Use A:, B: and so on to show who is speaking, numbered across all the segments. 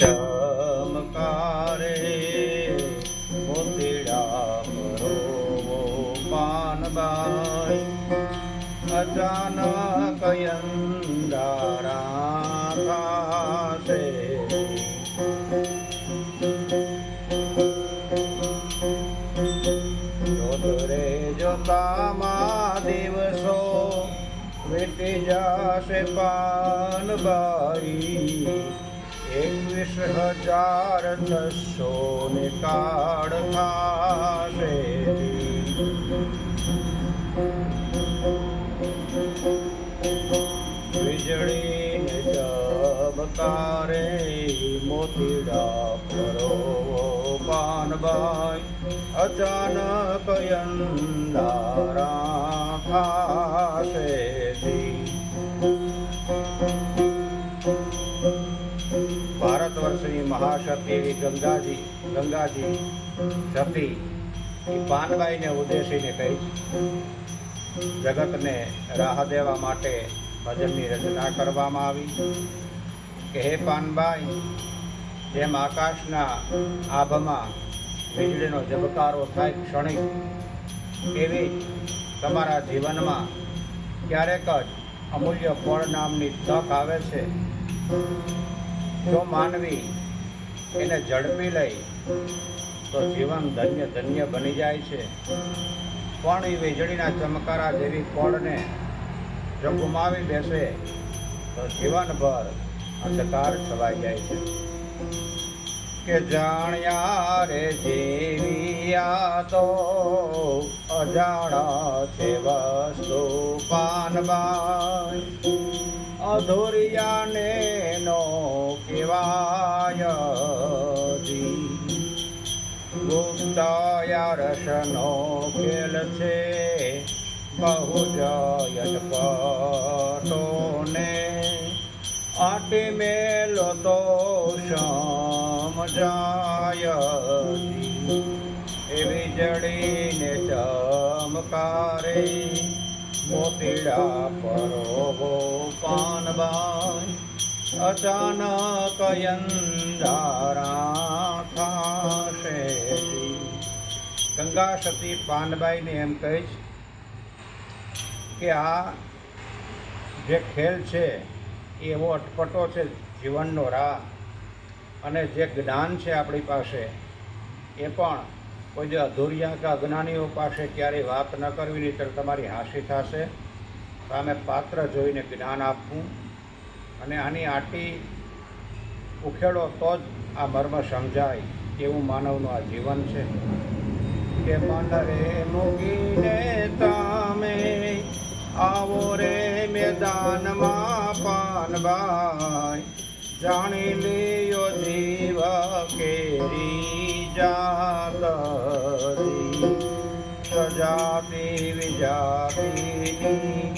A: ચમકારે મોતીડા પરોવો પાનબાઈ અચાનક અંધારા થાશે. જોતરે જોતામાં દિવસો વીતી જશે એકવીસ હજાર છસો ને કાળ થાશે. વીજળીને ચબકારે મોતીડા પરોવો પાનભાઈ અચાનક અંધારા મહાશક્તિ એવી ગંગાજી ગંગાજી સતી એ પાનબાઈને ઉદ્દેશીને કહી જગતને રાહ દેવા માટે ભજનની રચના કરવામાં આવી. કે હે પાનબાઈ, જેમ આકાશના આભમાં વીજળીનો ઝબકારો થાય ક્ષણિક એવી તમારા જીવનમાં ક્યારેક જ અમૂલ્ય ફળ નામની તક આવે છે. જો માનવી એને ઝડપી લઈ તો જીવન ધન્ય ધન્ય બની જાય છે. પણ એ વીજળીના ચમકારા જેવી કોળને જો ગુમાવી બેસે, તો જીવનભર અંધકાર છવાઈ જાય છે. કે જાણ્યા રે જીવ્યા તો અજાણા છે વસ્તુ પાનબાઈ. અધોરિયાને નો કેવાય જી. ગુપ્તાયા રસનો ખેલ છે બહુ જયટ પટોને આટી મેલો તો સમજાય એવી જડીને ચમકારે મોતીડા પરોવો પાનબાઈ અચાનક યંદારા થાશે ગંગા સતી પાનબાઈને એમ કહીશ કે આ જે ખેલ છે, એવો અટપટો છે જીવનનો રાહ. અને જે જ્ઞાન છે આપણી પાસે, એ પણ કોઈ જે અધૂરિયા કે અજ્ઞાનીઓ પાસે ક્યારેય વાત ન કરવી નહીં તમારી હાંસી થશે. તો અમે પાત્ર જોઈને જ્ઞાન આપવું. અને આની આટી ઉખેડો તો જ આ મર્મ સમજાય એવું માનવનું આ જીવન છે. કે મન રે મૂકીને તમે આવો રે મેદાનમાં પાનબાઈ જાણી લ્યો જીવ કેરી જાત સજાતિ વિજાતિની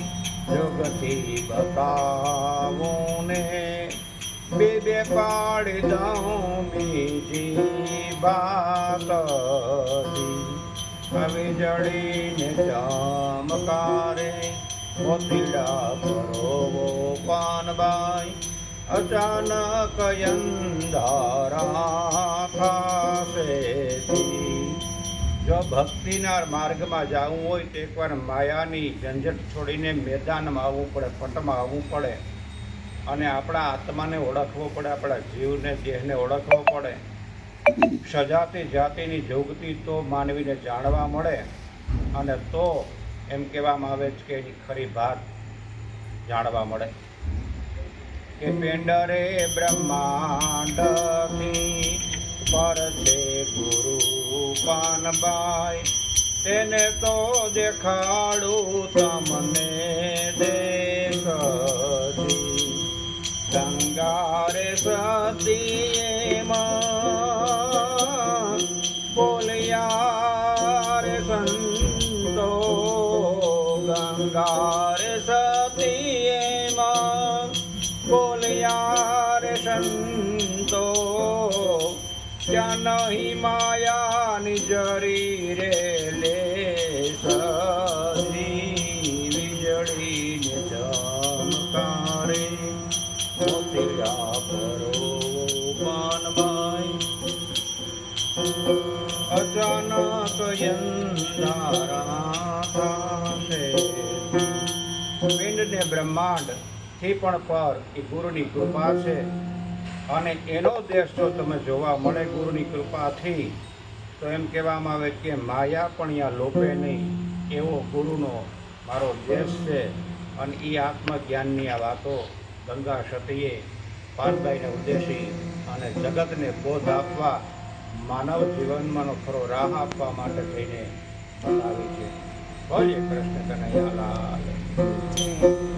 A: જગતી બતાવું ને બે બે પાડી દઉં બીજી વાત હવે જડીને ચમકારે મોતીડા પરોવો પાનબાઈ. અચાનક અંધારા જો ભક્તિના માર્ગમાં જવું હોય તો એકવાર માયાની ઝંઝટ છોડીને મેદાનમાં આવવું પડે, પટમાં આવવું પડે અને આપણા આત્માને ઓળખવો પડે, આપણા જીવને, દેહને ઓળખવો પડે. સજાતી જાતિની જોગતી તો માનવીને જાણવા મળે અને તો એમ કહેવામાં આવે છે કે એની ખરી ભાત જાણવા મળે. કે પેંડરે બ્રહ્માંડથી પર છે ગુરુ પાનબાઈ. તેને તો દેખાડું તમને દેખજી ગંગારે સતી બોલ્યા રે સંતો, ગંગારે નહીં માયા નિજરી રે લે વીજળી ને ચમકારે. મોતિયા ભરો માનભાઈ અચાનક યંદારા થશે પિંડ ને બ્રહ્માંડથી પણ પર એ ગુરુની કૃપા છે. અને એનો દેશ જો તમે જોવા મળે ગુરુની કૃપાથી, તો એમ કહેવામાં આવે કે માયા પણ અહીંયા લોપે નહીં, એવો ગુરુનો મારો દેશ છે. અને એ આત્મજ્ઞાનની આ વાતો ગંગા સતીએ પાનભાઈને ઉદ્દેશી અને જગતને બોધ આપવા, માનવ જીવનમાંનો ખરો રાહ આપવા માટે થઈને બતાવી છે. બોલીએ કૃષ્ણ કનૈયાલાલ.